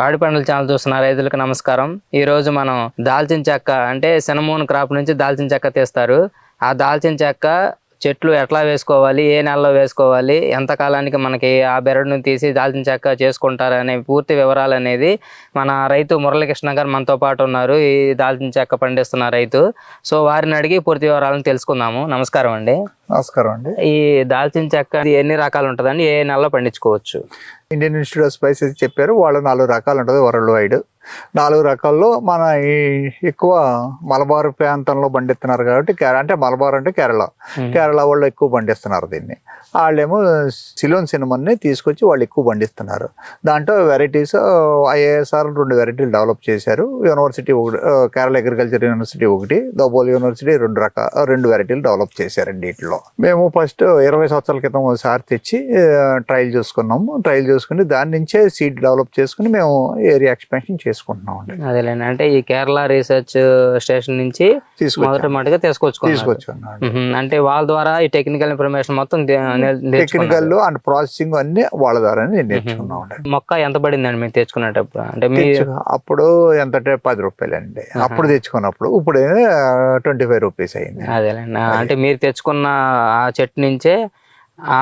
పాడి పంటల ఛానల్ చూస్తున్న రైతులకు నమస్కారం. ఈ రోజు మనం దాల్చిన చెక్క అంటే సినమోన్ క్రాప్ నుంచి దాల్చిన చెక్క తీస్తారు. ఆ దాల్చిన చెక్క చెట్లు ఎట్లా వేసుకోవాలి ఏ నెలలో వేసుకోవాలి ఎంత కాలానికి మనకి ఆ బెరడును తీసి దాల్చిన చెక్క చేసుకుంటారు అనే పూర్తి వివరాలు అనేది మన రైతు మురళీకృష్ణ గారు మనతో పాటు ఉన్నారు. ఈ దాల్చిన చెక్క పండిస్తున్న రైతు. సో వారిని అడిగి పూర్తి వివరాలను తెలుసుకుందాము. నమస్కారం అండి. నమస్కారం అండి. ఈ దాల్చిన చెక్క ఎన్ని రకాలు ఉంటుందండి? ఏ నెలలో పండించుకోవచ్చు? ఇండియన్ ఇన్స్టిట్యూట్ ఆఫ్ స్పైసెస్ చెప్పారు. వాళ్ళు నాలుగు రకాలు ఉంటుంది. World wide. నాలుగు రకాల్లో మన ఈ ఎక్కువ మలబార్ ప్రాంతంలో పండిస్తున్నారు కాబట్టి కేర- అంటే మలబార్ అంటే కేరళ. కేరళ వాళ్ళు ఎక్కువ పండిస్తున్నారు దీన్ని. వాళ్ళేమో సిలోన్ సినిమాని తీసుకొచ్చి వాళ్ళు ఎక్కువ పండిస్తున్నారు. దాంట్లో వెరైటీస్ ఐఏఎస్ఆర్ రెండు వెరైటీలు డెవలప్ చేశారు. యూనివర్సిటీ ఒకటి కేరళ అగ్రికల్చర్ యూనివర్సిటీ ఒకటి దోబోల్ యూనివర్సిటీ రెండు రకాల రెండు వెరైటీలు డెవలప్ చేశారండి వీటిలో మేము ఫస్ట్ ఇరవై సంవత్సరాల క్రితం ఒకసారి తెచ్చి ట్రయల్ చేసుకున్నాము. ట్రయల్ చేసుకుని దాని నుంచే సీడ్ డెవలప్ చేసుకుని మేము ఏరియా ఎక్స్పాన్షన్ చేసుకుంటున్నాం అండి. అదేలేండి. అంటే ఈ కేరళ రీసెర్చ్ స్టేషన్ నుంచి మొదటి మటుగా తీసుకొచ్చుకున్నాం. అంటే వాళ్ళ ద్వారా ఈ టెక్నికల్ ఇన్ఫర్మేషన్ మొత్తం. టెక్నికల్ అండ్ ప్రాసెసింగ్ అన్ని వాళ్ళ ద్వారానే నేర్చుకున్నాం అండి. మొక్క ఎంత పడిందండి మీరు తెచ్చుకునేటప్పుడు? అంటే మీ తెచ్చు- అప్పుడు ఎంత అంటే పది రూపాయలు అండి అప్పుడు తెచ్చుకున్నప్పుడు ఇప్పుడు ట్వంటీ ఫైవ్ రూపీస్ అయింది. అదేలేండి. అంటే మీరు తెచ్చుకున్న ఆ చెట్టు నుంచే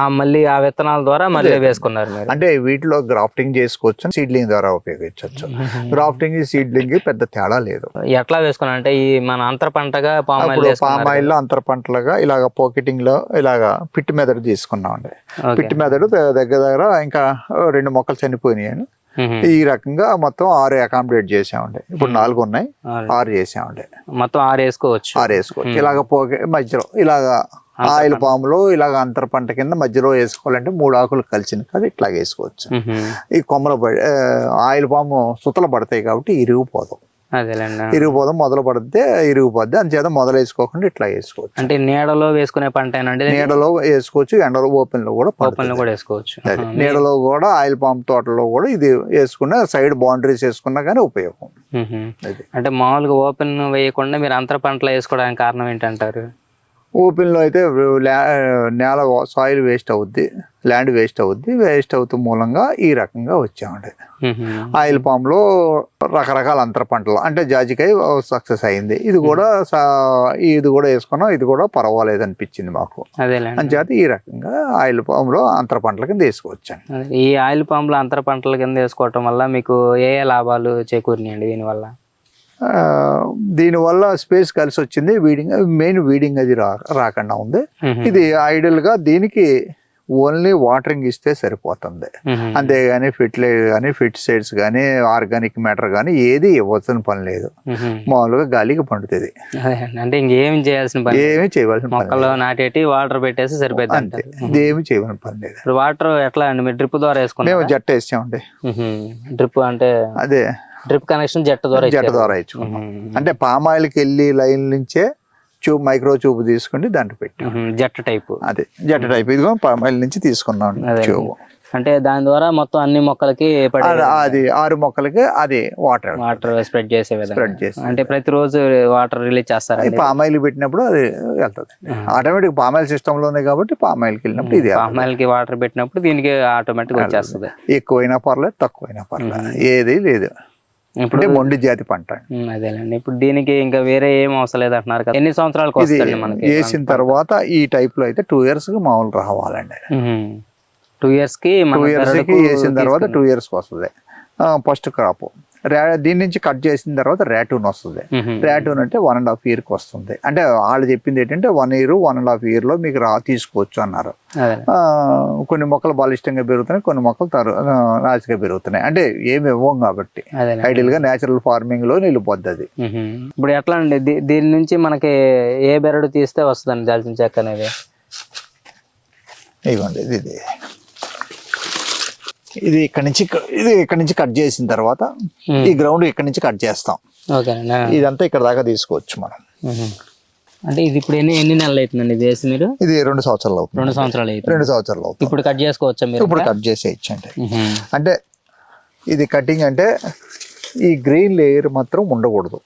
మళ్ళీ ఆ విత్తనాల ద్వారా మళ్ళీ వేసుకున్నారు మీరు. అంటే వీటిలో గ్రాఫ్టింగ్ చేసుకోవచ్చు సీడ్లింగ్ ద్వారా ఉపయోగించవచ్చు. గ్రాఫ్టింగ్ సీడ్లింగ్ పెద్ద తేడా లేదు. ఎట్లా వేసుకున్నారు? అంటే ఈ మన అంతర పంటగా పామాయిల్లో అంతర పంటలుగా ఇలాగ పాకెటింగ్లో ఇలాగ పిట్టి మెదడు తీసుకున్నాం అండి. పిట్టి మెదడు దగ్గర దగ్గర ఇంకా రెండు మొక్కలు చనిపోయినాయి. ఈ రకంగా మొత్తం ఆరు అకామిడేట్ చేసామండి. ఇప్పుడు నాలుగు ఉన్నాయి. ఆరు. చేసామండి మొత్తం ఆరు వేసుకోవచ్చు. ఆరు వేసుకోవచ్చు. ఇలాగ పోకే మధ్యలో ఇలాగ ఆయిల్ పాములో ఇలాగ అంతర పంట కింద మధ్యలో వేసుకోవాలంటే మూడు ఆకులు కలిసింది కదా ఇట్లా వేసుకోవచ్చు. ఈ కొమ్మలు ఆయిల్ పాము సుతలు పడతాయి కాబట్టి ఇరిగిపోదాం ఇరిగిపోదాం మొదలు పడితే ఇరిగిపోద్ది అంచేత మొదలు వేసుకోకుండా ఇట్లా వేసుకోవచ్చు. అంటే నీడలో వేసుకునే పంట నీడలో వేసుకోవచ్చు ఎండలో ఓపెన్లో కూడా ఓపెన్లో. కూడా వేసుకోవచ్చు. నీడలో కూడా ఆయిల్ పామ్ తోటలో కూడా ఇది వేసుకున్న సైడ్ బౌండరీస్ వేసుకున్నా కానీ ఉపయోగం. అంటే మామూలుగా ఓపెన్ వేయకుండా మీరు అంతర పంటలు వేసుకోవడానికి కారణం ఏంటంటారు? ఓపెన్లో అయితే నేల సాయిల్ వేస్ట్ అవుద్ది ల్యాండ్ వేస్ట్ అవుద్ది వేస్ట్ అవుతూ మూలంగా ఈ రకంగా వచ్చామండి. ఆయిల్ పామ్లో రకరకాల అంతర పంటలు అంటే జాజికాయ సక్సెస్ అయింది. ఇది కూడా ఇది కూడా వేసుకున్నాం ఇది కూడా పర్వాలేదు అనిపించింది మాకు. అంచేత ఈ రకంగా ఆయిల్ పామ్లో అంతర పంటల కింద వేసుకోవచ్చండి. ఈ ఆయిల్ పంపులు అంతర పంటల కింద వేసుకోవటం వల్ల మీకు ఏ ఏ లాభాలు చేకూరినాయండి దీనివల్ల? దీనివల్ల స్పేస్ కలిసి వచ్చింది వీడింగ్ మెయిన్ వీడింగ్ అది రా రాకుండా ఉంది. మ్మ్. ఇది ఐడియల్గా దీనికి ఓన్లీ వాటరింగ్ ఇస్తే సరిపోతుంది. మ్మ్. అంతేగాని ఫిట్లే కానీ ఫిట్ సైడ్స్ కానీ ఆర్గానిక్ మ్యాటర్ కానీ ఏది ఇవ్వాల్సిన పని లేదు. మ్మ్. మామూలుగా గాలికి పండుతుంది. అంటే ఇంకేం చేయాల్సిన పని. ఏమీ చేయవలసిన మొక్కలు నాటేటి వాటర్ పెట్టేసి సరిపోతుంది అంతే. ఇదేమి చేయవలసిన పని లేదు. వాటర్ ఎట్లా అండి? మీరు డ్రిప్ ద్వారా మేము వేసుకున్నారు జట్ట వేసామండి డ్రిప్ అంటే అదే. డ్రిప్ కనెక్షన్ జట్ట ద్వారా జట్ట. ద్వారా ఇచ్చుకున్నాం. అంటే పామాయిల్కి వెళ్ళి లైన్ నుంచే ట్యూబ్ మైక్రో ట్యూబ్ తీసుకుని దాంట్లో పెట్టి. జట్ట టైపు. అదే జట్ట టైప్. ఇదిగో పామాయిల్ నుంచి తీసుకున్నాం. ట్యూబ్ అంటే దాని ద్వారా మొత్తం అన్ని మొక్కలకి అది- ఆరు మొక్కలకి అది వాటర్ వాటర్ స్ప్రెడ్ చేసే విధంగా. స్ప్రెడ్ చేసి అంటే ప్రతిరోజు వాటర్ రిలీజ్ చేస్తారండి పామాయిల్ పెట్టినప్పుడు అది వెళ్తుంది. ఆటోమేటిక్ పామాయిల్ సిస్టమ్లోనే కాబట్టి పామాయిల్కి వెళ్ళినప్పుడు ఇది వెళ్తది. పామాయిల్కి వాటర్ పెట్టినప్పుడు దీనికి ఆటోమేటిక్ వచ్చేస్తుంది. ఎక్కువైనా పర్లేదు తక్కువైనా పర్లేదు. ఏది లేదు. ఇప్పుడు మొండి జాతి పంట. ఉమ్, అదేలేండి. ఇప్పుడు దీనికి ఇంకా వేరే ఏం అవసరం లేదు అంటున్నారు కదా. ఎన్ని సంవత్సరాలకు వస్తుంది మనకి వేసిన తర్వాత ఈ టైప్లో అయితే టూ ఇయర్స్కి మామూలు రావాలండి. టూ ఇయర్స్కి టూ ఇయర్స్కి వేసిన తర్వాత టూ ఇయర్స్ వస్తుంది. First crop. దీని నుంచి కట్ చేసిన తర్వాత ర్యాటూన్ వస్తుంది. ర్యాటూన్ అంటే వన్ అండ్ హాఫ్ ఇయర్కి వస్తుంది. అంటే వాళ్ళు చెప్పింది ఏంటంటే one year one and half ఇయర్లో మీకు రా తీసుకోవచ్చు అన్నారు. కొన్ని మొక్కలు బలిష్టంగా పెరుగుతున్నాయి కొన్ని మొక్కలు తరు నాచుగా పెరుగుతున్నాయి. అంటే ఏమి ఇవ్వం కాబట్టి. అదే. ఐడియల్గా నేచురల్ ఫార్మింగ్లో నిలిపోద్ది అది. ఇప్పుడు ఎట్లా అండి? దీని నుంచి మనకి ఏ బెరడు తీస్తే వస్తుందండి దాల్చిన చెక్క అనేది? ఇదిగోండి ఇది. ఇది ఇక్కడ నుంచి ఇది ఇక్కడ నుంచి కట్ చేసిన తర్వాత ఈ గ్రౌండ్ ఇక్కడ నుంచి కట్ చేస్తాం. ఇదంతా ఇక్కడ దాకా తీసుకోవచ్చు మనం. అంటే ఇది ఇప్పుడు ఎన్ని ఎన్ని నెలలు అవుతుందండి ఇది వేసి మీరు? ఇది రెండు సంవత్సరాలు అవుతుంది. రెండు సంవత్సరాలు అవుతుంది. రెండు సంవత్సరాలు అవుతుంది. ఇప్పుడు కట్ చేసుకోవచ్చా మీరు ఇప్పుడు కట్ చేసేయచ్చు అంటే ఇది కటింగ్ అంటే ఈ గ్రీన్ లేయర్ మాత్రం ఉండకూడదు.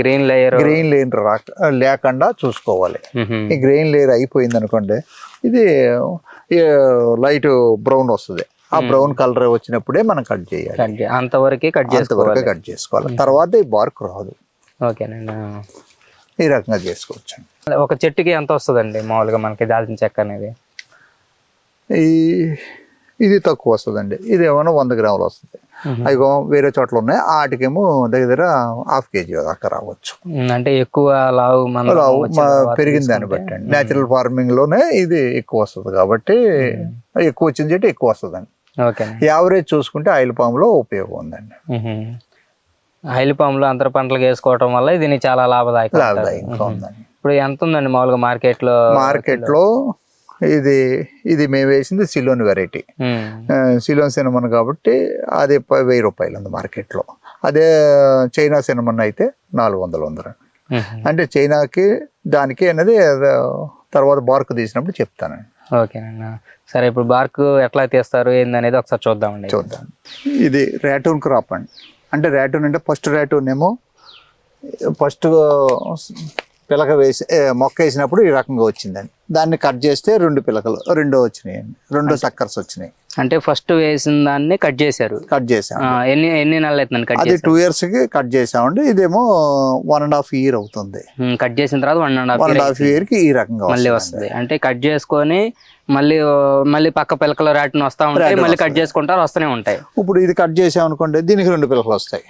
Green layer. గ్రీన్ లేయర్ రాక లేకుండా చూసుకోవాలి. ఈ గ్రీన్ లేయర్ అయిపోయింది అనుకోండి ఇది లైట్ బ్రౌన్ వస్తుంది. ఆ బ్రౌన్ కలర్ వచ్చినప్పుడే మనం కట్ చేయాలి. అంతవరకే కట్ చేసుకోవాలి. కట్ చేసుకోవాలి. తర్వాత ఈ బార్క్ రాదు. ఓకేనండి. ఈ రకంగా చేసుకోవచ్చు ఒక చెట్టుకి ఎంత వస్తుందండి మామూలుగా మనకి దాల్చిన చెక్క అనేది? ఈ ఇది తక్కువ వస్తుందండి. ఇది ఏమైనా వంద గ్రాములు వస్తుంది. అవి వేరే చోట్ల ఉన్నాయి. వాటికేమో దగ్గర హాఫ్ కేజీ దాకా రావచ్చు. అంటే ఎక్కువ లావు తర్వాత పెరిగిన దాన్ని బట్టి అండి. న్యాచురల్ ఫార్మింగ్లోనే ఇది ఎక్కువ వస్తుంది కాబట్టి ఎక్కువ వచ్చింది చెట్టు ఎక్కువ వస్తుందండి. యావరేజ్ చూసుకుంటే ఆయిల్ పామ్లో ఉపయోగం ఉందండి. ఆయిల్ పాములు అంతర పంటలకు వేసుకోవటం వల్ల ఇది చాలా లాభదాయకం. లాభదాయకంగా ఉందండి. ఇప్పుడు ఎంత ఉందండి మామూలుగా మార్కెట్లో మార్కెట్లో ఇది ఇది మేము వేసింది సిలోన్ వెరైటీ. సిలోన్ సినిమన్ కాబట్టి అది వెయ్యి రూపాయలు ఉంది మార్కెట్లో. అదే చైనా సినిమన్ అయితే నాలుగు వందలు ఉంది. మ్మ్. అంటే చైనాకి దానికి అనేది తర్వాత బార్క్ తీసినప్పుడు చెప్తానండి. ఓకేనండి సరే ఇప్పుడు బార్క్ ఎట్లా తీస్తారు? ఏందనేది ఒకసారి చూద్దామండి. చూద్దాం. ఇది ర్యాటూన్ క్రాప్ అండి. అంటే ర్యాటూన్ అంటే ఫస్ట్ ర్యాటూన్ ఏమో ఫస్ట్ పిలక వేసి మొక్క వేసినప్పుడు ఈ రకంగా వచ్చిందండి. దాన్ని కట్ చేస్తే రెండు పిలకలు రెండు వచ్చినాయండి. రెండు సక్కర్స్ వచ్చినాయి. అంటే ఫస్ట్ వేసిన దాన్ని కట్ చేశారు. కట్ చేసాం ఎన్ని ఎన్ని నెలలు అవుతుందండి కట్ అది చేసి టూ ఇయర్స్కి కట్ చేసామండి ఇదేమో వన్ అండ్ హాఫ్ ఇయర్ అవుతుంది. కట్ చేసిన తర్వాత one and half one and half ఇయర్కి ఈ రకంగా మళ్ళీ వస్తుంది. అంటే కట్ చేసుకొని మళ్ళీ మళ్ళీ పక్క పిలకలు రాటిని వస్తా ఉంటాయి మళ్ళీ కట్ చేసుకుంటారు వస్తూనే ఉంటాయి. ఇప్పుడు ఇది కట్ చేసాం అనుకోండి దీనికి రెండు పిలకలు వస్తాయి.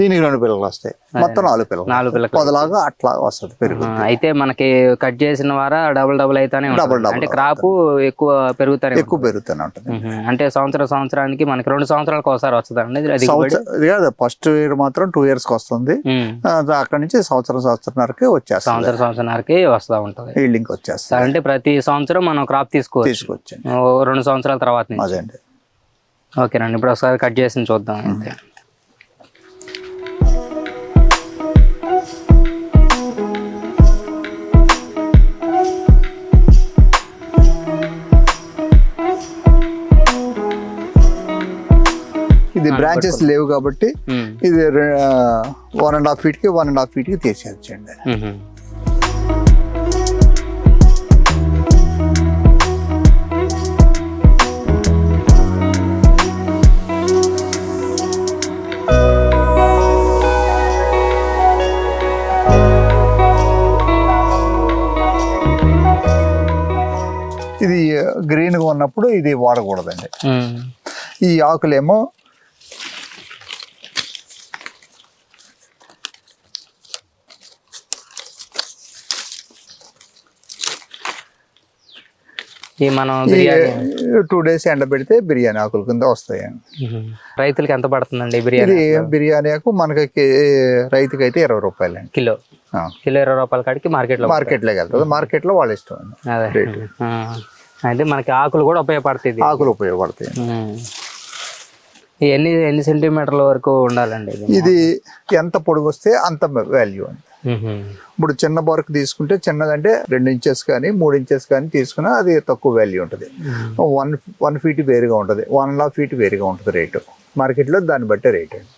దీనికి రెండు పిలకలు వస్తాయి. మొత్తం నాలుగు పిలకలు నాలుగు పిలకలు. పొదలాగా అట్లా వస్తుంది పెరుగు అయితే మనకి కట్ చేసిన వారా డబుల్ డబుల్ అయితేనే double అంటే క్రాప్ ఎక్కువ పెరుగుతానే ఎక్కువ పెరుగుతూనే ఉంటుంది. అంటే సంవత్సరం సంవత్సరానికి మనకి రెండు సంవత్సరాలకు ఒకసారి ఇది కాదు ఫస్ట్ ఇయర్ మాత్రం టూ ఇయర్స్కి వస్తుంది. అక్కడి నుంచి సంవత్సరం సంవత్సరంన్నరకి వచ్చేస్తుంది. సంవత్సరం సంవత్సరానికి వస్తూ ఉంటుంది. హీల్డింగ్ వచ్చేస్తుంది. అంటే ప్రతి సంవత్సరం మనం క్రాప్ తీసుకోవచ్చు. రెండు సంవత్సరాల తర్వాత అండి. ఓకేనండి ఇప్పుడు ఒకసారి కట్ చేసి చూద్దాం. అయితే ఇది బ్రాంచెస్ లేవు కాబట్టి. ఇది వన్ అండ్ హాఫ్ ఫీట్కి వన్ అండ్ హాఫ్ ఫీట్కి తీసేయచ్చండి. ఉహు. ఇది గ్రీన్గా ఉన్నప్పుడు ఇది వాడకూడదండి. ఈ ఆకులేమో ఈ మనం బిర్యానీ టూ డేస్ ఎండబెడితే బిర్యానీ ఆకుల కింద వస్తాయండి. ఉహు. రైతులకి ఎంత పడుతుందండి బిర్యానీ బిర్యానీ ఆకు మనకి రైతుకి అయితే ఇరవై రూపాయలండి. కిలో. కిలో ఇరవై రూపాయల కాడికి మార్కెట్లో మార్కెట్లోకి వెళ్తుంది. మార్కెట్లో వాళ్ళ ఇష్టం అండి. అయితే మనకి ఆకులు కూడా ఉపయోగపడుతుంది ఇది. ఆకులు ఉపయోగపడతాయి. ఎన్ని ఎన్ని సెంటీమీటర్ల వరకు ఉండాలండి ఇది? ఎంత పొడుగు వస్తే అంత వాల్యూ అండి. ఇప్పుడు చిన్న బర్క్ తీసుకుంటే చిన్నదంటే రెండు ఇంచెస్ కానీ మూడు ఇంచెస్ కానీ తీసుకున్నా అది తక్కువ వాల్యూ ఉంటుంది. వన్ వన్ ఫీట్ వేరుగా ఉంటుంది. వన్ అండ్ హాఫ్ ఫీట్ వేరుగా ఉంటుంది రేటు మార్కెట్లో దాన్ని బట్టే రేట్ అండి.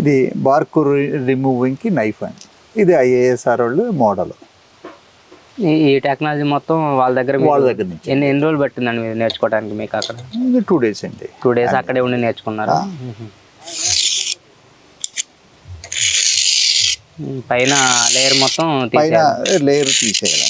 ఇది బార్క్ రిమూవింగ్కి నైఫ్ అండి. ఇది ఐఏఎస్ఆర్ వాళ్ళు మోడల్ ఈ టెక్నాలజీ మొత్తం వాళ్ళ దగ్గర వాళ్ళ దగ్గర నుంచి. ఎన్ని ఎన్ని రోజులు పట్టిందండి మీరు నేర్చుకోవడానికి మీకు అక్కడ? టూ డేస్ అండి. టూ డేస్ అక్కడే ఉండి నేర్చుకున్నారా? పైన లేయర్ మొత్తం పైన. లేయర్ తీసేయాలి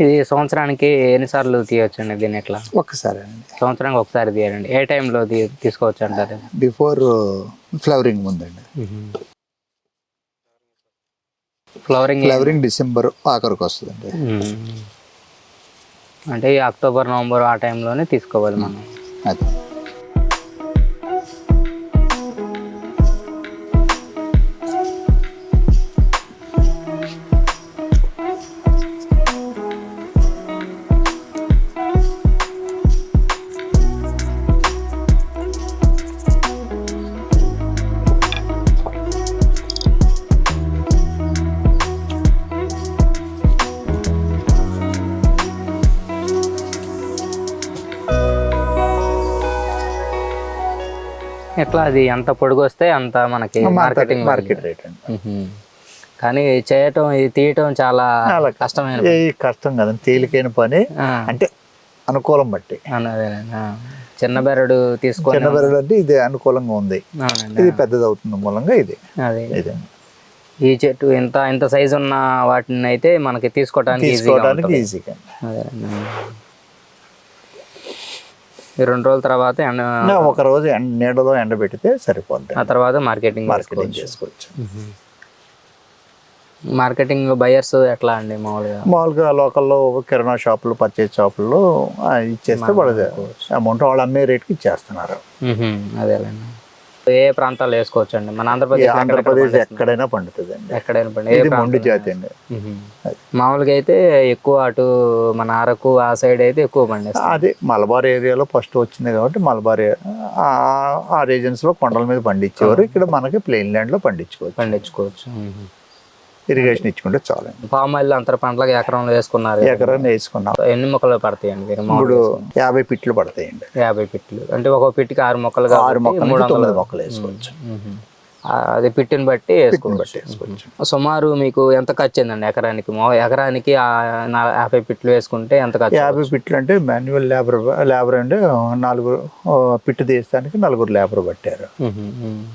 ఇది సంవత్సరానికి ఎన్నిసార్లు తీయొచ్చండి దీన్ని ఇట్లా ఒక్కసారి అండి. సంవత్సరానికి ఒకసారి తీయాలండి ఏ టైంలో తీ తీసుకోవచ్చు అంటారు? బిఫోర్ ఫ్లవరింగ్ ముందండి. ఫ్లవరింగ్ ఫ్లవరింగ్ డిసెంబర్ ఆఖరికి వస్తుందండి. అంటే ఈ అక్టోబర్ నవంబర్ ఆ టైంలోనే తీసుకోవాలి మనం. అది. ఎట్లా అది ఎంత పొడుగు వస్తే అంత మనకి మార్కెటింగ్ మార్కెట్ రేట్ అండి. కానీ చేయటం ఇది తీయటం చాలా కష్టమైన కష్టం కదండి తేలికైన పని. అంటే అనుకూలం బట్టి. చిన్న బెరడు తీసుకొని చిన్న బెరడు అంటే ఇది అనుకూలంగా ఉంది. ఇది పెద్దది అవుతుంది మూలంగా ఇది. అదే. ఇది. ఈ చెట్టు ఇంత ఇంత సైజు ఉన్న వాటిని అయితే మనకి తీసుకోవడానికి ఈజీగా తీసుకోవడానికి ఈజీగా అదేనండి. ఈ రెండు రోజుల తర్వాత ఎండ ఒక రోజు ఎండ నీడలో ఎండబెడితే సరిపోద్ది. ఆ తర్వాత మార్కెటింగ్ మార్కెటింగ్ చేసుకోవచ్చు. మార్కెటింగ్ బయర్స్ ఎట్లా అండి మామూలుగా? మామూలుగా లోకల్లో కిరాణా షాపులు పర్చేజ్ షాపుల్లో ఇచ్చేస్తే వాళ్ళు అమౌంట్ వాళ్ళు అమ్మే రేట్కి ఇచ్చేస్తున్నారు. అదేలేండి. ఏ ప్రాంతాల్లో వేసుకోవచ్చు అండి మన ఆంధ్రప్రదేశ్ ఆంధ్రప్రదేశ్ ఎక్కడైనా పండుతుంది అండి ఎక్కడైనా పండి ఏ ఇది ప్రాంతం మొండి జాతి అండి. మామూలుగా అయితే ఎక్కువ అటు మన అరకు ఆ సైడ్ అయితే ఎక్కువ పండిస్తాం అది మలబార్ ఏరియాలో ఫస్ట్ వచ్చింది కాబట్టి మలబార్ ఆ- ఆ రీజన్స్లో కొండల మీద పండించేవారు. ఇక్కడ మనకి ప్లెయిన్ ల్యాండ్లో పండించుకోవచ్చు. పండించుకోవచ్చు ఇరిగేషన్ ఇచ్చుకుంటే చాలు పామ్ ఆయిల్ అంతర పంటలకు ఎకరంలో వేసుకున్నారు ఎకరాన్ని వేసుకున్నాం. ఎన్ని మొక్కలు పడతాయండి మీరు ఇప్పుడు మామూలుగా యాభై పిట్లు పడతాయండి. యాభై పిట్లు. అంటే ఒక పిట్టికి ఆరు మొక్కలు ఆరు మొక్కలు మూడు వందలు. మొక్కలు వేసుకోవచ్చు. అది పిట్టిని బట్టి వేసుకోవచ్చు బట్టి వేసుకోవచ్చు. సుమారు మీకు ఎంత ఖర్చు అయిందండి ఎకరానికి? ఎకరానికి యాభై పిట్లు వేసుకుంటే ఎంత ఖర్చు యాభై పిట్లు అంటే మాన్యువల్ లేబర్ లేబర్ అంటే నాలుగురు ఆ, పిట్టు తీయడానికి నలుగురు లేబర్ పట్టారు.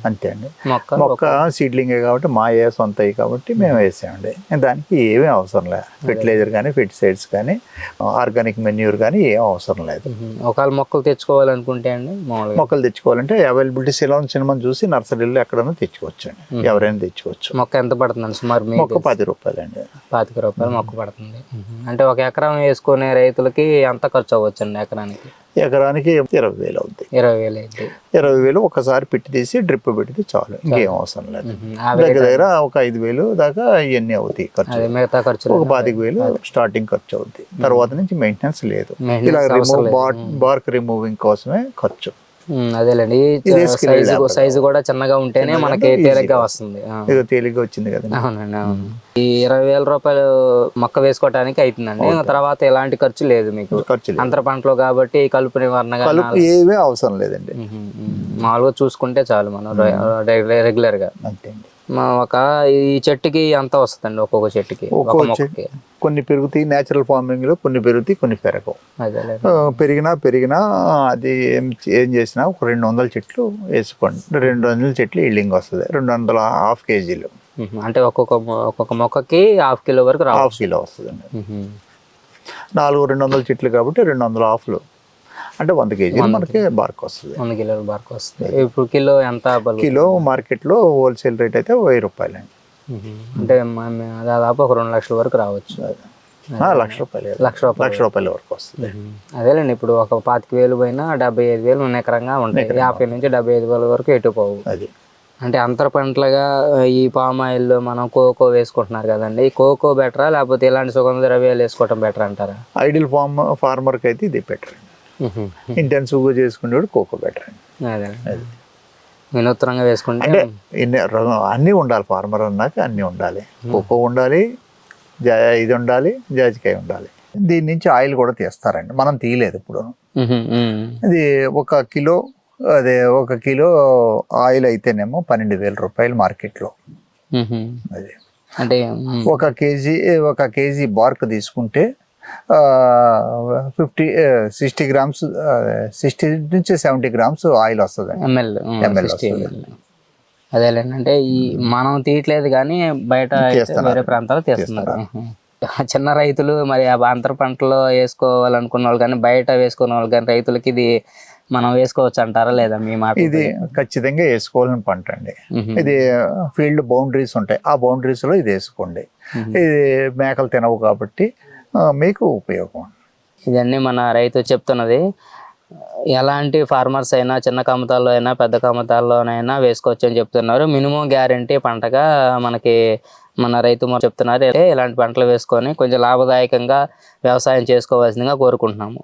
అంతే అండి. మొక్క మొక్క సీడ్లింగే కాబట్టి మా ఏ సొంతవి కాబట్టి మేము వేసామండి. దానికి ఏమీ అవసరం లేదు ఫెర్టిలైజర్ కానీ ఫెర్టిసైడ్స్ కానీ ఆర్గానిక్ మెన్యూర్ కానీ ఏం అవసరం లేదు. ఒకవేళ మొక్కలు తెచ్చుకోవాలనుకుంటే అండి మొక్కలు తెచ్చుకోవాలంటే అవైలబిలిటీ సిలోన్ సినిమా చూసి నర్సరీలో ఎక్కడైనా తెచ్చుకోవచ్చు అండి ఎవరైనా తెచ్చుకోవచ్చు. మొక్క ఎంత పడుతుందండి సుమారు మీకు మొక్క పది రూపాయలండి. పాతిక రూపాయలు మొక్క పడుతుంది. అంటే ఒక ఎకరం వేసుకునే రైతులకి ఎంత ఖర్చు అవ్వచ్చు అండి ఎకరానికి? ఎకరానికి ఇరవై వేలు అవుద్ది. ఇరవై వేలు అయితే ఇరవై వేలు ఒకసారి పెట్టి తీసి డ్రిప్ పెడితే చాలు ఇంకేం అవసరం లేదు. దగ్గర దగ్గర ఒక ఐదు వేలు దాకా ఇవన్నీ అవుతాయి ఖర్చు. మిగతా ఖర్చులు ఒక పాతిక వేలు స్టార్టింగ్ ఖర్చు అవుద్ది. తర్వాత నుంచి మెయింటెనెన్స్ లేదు. ఇలా రిమూవ్ బార్క్ రిమూవింగ్ కోసమే ఖర్చు. అదేలేండి. సైజు కూడా చిన్నగా ఉంటేనే మనకి తేలిగ్గా వస్తుంది. ఇది తేలిగ్గా వచ్చింది కదా. అవునండి అవును. ఈ ఇరవై వేల రూపాయలు మొక్క వేసుకోవడానికి అవుతుందండి తర్వాత ఎలాంటి ఖర్చు లేదు మీకు. అంతర పంటలో కాబట్టి కలుపు నివారణ ఏమీ అవసరం లేదండి. మామూలుగా చూసుకుంటే చాలు మనం రెగ్యులర్గా అంతే ఒక ఈ చెట్టుకి ఎంత వస్తుందండి ఒక్కొక్క చెట్టుకి. ఒక ఒక్కో మొక్కకి. కొన్ని పెరుగుతాయి న్యాచురల్ ఫార్మింగ్లో కొన్ని పెరుగుతాయి కొన్ని పెరగవు. పెరిగినా పెరిగినా అది ఏం ఏం చేసినా ఒక రెండు వందల చెట్లు వేసుకోండి. రెండు వందల చెట్లు ఇల్లింగ్ వస్తుంది. రెండు వందల హాఫ్ కేజీలు. అంటే ఒక్కొక్క ఒక్కొక్క మొక్కకి హాఫ్ కిలో వరకు హాఫ్ కిలో వస్తుందండి. నాలుగు రెండు వందల చెట్లు కాబట్టి రెండు వందల హాఫ్లు. అంటే వంద కేజీలు మనకి బార్క్ వస్తుంది. వంద కిలోల వరకు వస్తుంది. ఇప్పుడు కిలో ఎంత? కిలో మార్కెట్లో హోల్సేల్ రేట్ అయితే వెయ్యి రూపాయలండి. ఉహుం. అంటే దాదాపు ఒక రెండు లక్షల వరకు రావచ్చు. లక్ష రూపాయలు లక్ష రూపాయలు. లక్ష రూపాయల వరకు వస్తుంది. అదేలేండి ఇప్పుడు ఒక పాతిక వేలు పోయినా డెబ్బై ఐదు వేలు ఎకరంగా ఉంటాయి. యాభై నుంచి డెబ్బై ఐదు వేల వరకు ఎటు పోవు. అది. అంటే అంతర పంటలుగా ఈ పామ్ ఆయిల్ మనం కోకో వేసుకుంటున్నారు కదండి. కోకో బెటరా లేకపోతే ఇలాంటి సుగంధ ద్రవ్యాలు వేసుకోవటం బెటర్ అంటారా? ఐడియల్ ఫార్మ్ ఫార్మర్కి అయితే ఇది బెటర్ అండి ఇంటెన్సివ్గా చేసుకునేవాడు కోకో బెటర్ అండి. అదే వినూత్నంగా వేసుకుంటే అంటే ఇన్ని అన్నీ ఉండాలి. ఫార్మర్ అన్నాక అన్నీ ఉండాలి. కోకో ఉండాలి జా ఇది ఉండాలి జాజికాయ ఉండాలి. దీని నుంచి ఆయిల్ కూడా తీస్తారండి. మనం తీయలేదు ఇప్పుడు. ఇది ఒక కిలో అదే ఒక కిలో ఆయిల్ అయితేనేమో పన్నెండు వేల రూపాయలు మార్కెట్లో. అది. అంటే ఒక కేజీ ఒక కేజీ బార్క్ తీసుకుంటే ఫిఫ్టీ సిక్స్టీ గ్రామ్స్ సిక్స్టీ నుంచి సెవెంటీ గ్రామ్స్ ఆయిల్ వస్తుందండి ఎంఎల్ ఉమ్, ఎంఎల్ 60 ఎంఎల్. అదేలేండి అంటే ఈ మనం తీయట్లేదు కానీ బయట. వేరే ప్రాంతాలు తీస్తున్నారు. చిన్న రైతులు మరి ఆ అంతర పంటలో వేసుకోవాలనుకున్న వాళ్ళు కానీ బయట వేసుకున్న వాళ్ళు కానీ రైతులకి ఇది మనం వేసుకోవచ్చు అంటారా లేదా మీ మాట ఇది ఖచ్చితంగా వేసుకోవాలని పంట అండి. ఇది ఫీల్డ్ బౌండరీస్ ఉంటాయి ఆ బౌండరీస్లో ఇది వేసుకోండి. ఇది మేకలు తినవు కాబట్టి మీకు ఉపయోగం. ఇదన్నీ మన రైతు చెప్తున్నది. ఎలాంటి ఫార్మర్స్ అయినా చిన్న కమతాల్లో అయినా పెద్ద కమతాల్లోనైనా వేసుకోవచ్చు అని చెప్తున్నారు. మినిమం గ్యారంటీ పంటగా మనకి మన రైతు చెప్తున్నారు. ఇలాంటి పంటలు వేసుకొని కొంచెం లాభదాయకంగా వ్యవసాయం చేసుకోవాల్సిందిగా కోరుకుంటున్నాము.